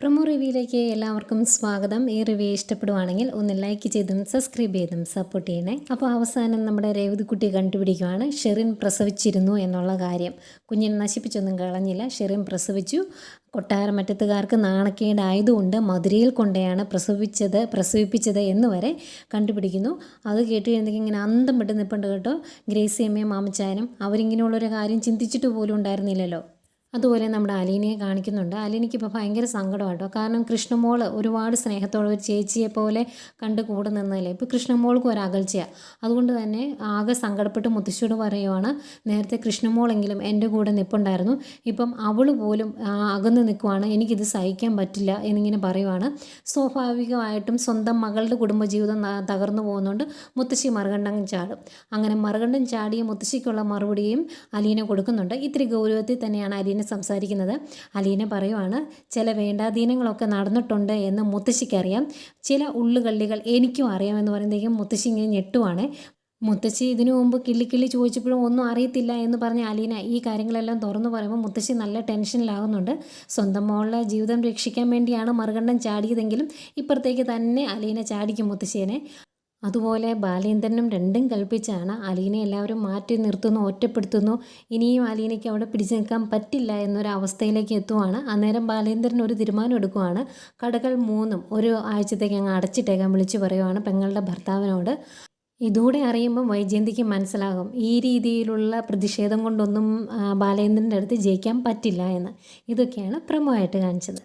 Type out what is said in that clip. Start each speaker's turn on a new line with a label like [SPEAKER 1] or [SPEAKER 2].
[SPEAKER 1] Promo റിവ്യൂയിലേക്ക് എല്ലാവർക്കും സ്വാഗതം. ഈ റിവ്യൂ ഇഷ്ടപ്പെടുവാണെങ്കിൽ ഒന്ന് ലൈക്ക് ചെയ്തും സബ്സ്ക്രൈബ് ചെയ്തും സപ്പോർട്ട് ചെയ്യണേ. അപ്പോൾ അവസാനം നമ്മുടെ രേവതിക്കുട്ടി കണ്ടുപിടിക്കുവാണ് ഷെറിൻ പ്രസവിച്ചിരുന്നു എന്നുള്ള കാര്യം. കുഞ്ഞിനെ നശിപ്പിച്ചൊന്നും കളഞ്ഞില്ല. ഷെറിൻ പ്രസവിച്ചു. കൊട്ടാരമറ്റത്തുകാർക്ക് നാണക്കേടായതുകൊണ്ട് മധുരയിൽ കൊണ്ടെയാണ് പ്രസവിച്ചത് പ്രസവിപ്പിച്ചത് എന്ന് വരെ കണ്ടുപിടിക്കുന്നു. അത് കേട്ട് കഴിഞ്ഞെങ്കിൽ ഇങ്ങനെ അന്തം വിട്ട് നിൽപ്പുണ്ട് കേട്ടോ. ഗ്രേസി അമ്മയും മാമച്ചായനും അവരിങ്ങനെയുള്ളൊരു കാര്യം ചിന്തിച്ചിട്ട് പോലും ഉണ്ടായിരുന്നില്ലല്ലോ. അതുപോലെ നമ്മുടെ അലീനയെ കാണിക്കുന്നുണ്ട്. അലീനയ്ക്ക് ഇപ്പോൾ ഭയങ്കര സങ്കടമാട്ടോ. കാരണം കൃഷ്ണമോൾ ഒരുപാട് സ്നേഹത്തോടെ ഒരു ചേച്ചിയെ പോലെ കണ്ട് കൂടെ നിന്നതല്ലേ? ഇപ്പോൾ കൃഷ്ണമോൾക്കും ഒരു അകൽച്ചയാണ് അതുകൊണ്ട് തന്നെ ആകെ സങ്കടപ്പെട്ട് മുത്തശ്ശിയോട് പറയുവാണ് നേരത്തെ കൃഷ്ണമോളെങ്കിലും എന്റെ കൂടെ നിപ്പുണ്ടായിരുന്നു. ഇപ്പം അവൾ പോലും അകന്ന് നിൽക്കുവാണ് എനിക്കിത് സഹിക്കാൻ പറ്റില്ല എന്നിങ്ങനെ പറയുവാണ്. സ്വാഭാവികമായിട്ടും സ്വന്തം മകളുടെ കുടുംബജീവിതം തകർന്നു പോകുന്നുണ്ട്. മുത്തശ്ശി മറുകണ്ഠം ചാടും. അങ്ങനെ മറുകണ്ഠം ചാടിയ മുത്തശ്ശിക്കുള്ള മറുപടിയും അലീന കൊടുക്കുന്നുണ്ട്. ഇത്തിരി ഗൗരവത്തിൽ തന്നെയാണ് അലീന സംസാരിക്കുന്നത്. അലീന പറയുവാണ് ചില വേണ്ടാധീനങ്ങളൊക്കെ നടന്നിട്ടുണ്ട് എന്ന് മുത്തശ്ശിക്കറിയാം ചില ഉള്ളുകള്ളികൾ എനിക്കും അറിയാമെന്ന് പറയുമ്പോഴേക്കും മുത്തശ്ശി ഇങ്ങനെ ഞെട്ടുവാണ്. മുത്തശ്ശി ഇതിനു മുമ്പ് കിള്ളിക്കിള്ളി ചോദിച്ചപ്പോഴും ഒന്നും അറിയത്തില്ല എന്ന് പറഞ്ഞ അലീന ഈ കാര്യങ്ങളെല്ലാം തുറന്നു പറയുമ്പോൾ മുത്തശ്ശി നല്ല ടെൻഷനിലാകുന്നുണ്ട്. സ്വന്തം മോളെ ജീവിതം രക്ഷിക്കാൻ വേണ്ടിയാണ് മറുകണ്ഠം ചാടിയതെങ്കിലും ഇപ്പുറത്തേക്ക് തന്നെ അലീന ചാടിക്കും മുത്തശ്ശിയെ. അതുപോലെ ബാലേന്ദ്രനും രണ്ടും കൽപ്പിച്ചാണ് അലീനെ എല്ലാവരും മാറ്റി നിർത്തുന്നു ഒറ്റപ്പെടുത്തുന്നു. ഇനിയും അലീനയ്ക്ക് അവിടെ പിടിച്ചു നിൽക്കാൻ പറ്റില്ല എന്നൊരു അവസ്ഥയിലേക്ക് എത്തുവാണ്. അന്നേരം ബാലേന്ദ്രൻ ഒരു തീരുമാനം എടുക്കുവാണ്. കടകൾ മൂന്നും ഒരു ആഴ്ചത്തേക്ക് അങ്ങ് അടച്ചിട്ടേക്കാൻ വിളിച്ചു പറയുവാണ് പെങ്ങളുടെ ഭർത്താവിനോട്. ഇതൂടെ അറിയുമ്പം വൈജയന്തിക്ക് മനസ്സിലാകും ഈ രീതിയിലുള്ള പ്രതിഷേധം കൊണ്ടൊന്നും ബാലേന്ദ്രന്റെ അടുത്ത് ജയിക്കാൻ പറ്റില്ല എന്ന്. ഇതൊക്കെയാണ് പ്രമുഖമായിട്ട് കാണിച്ചത്.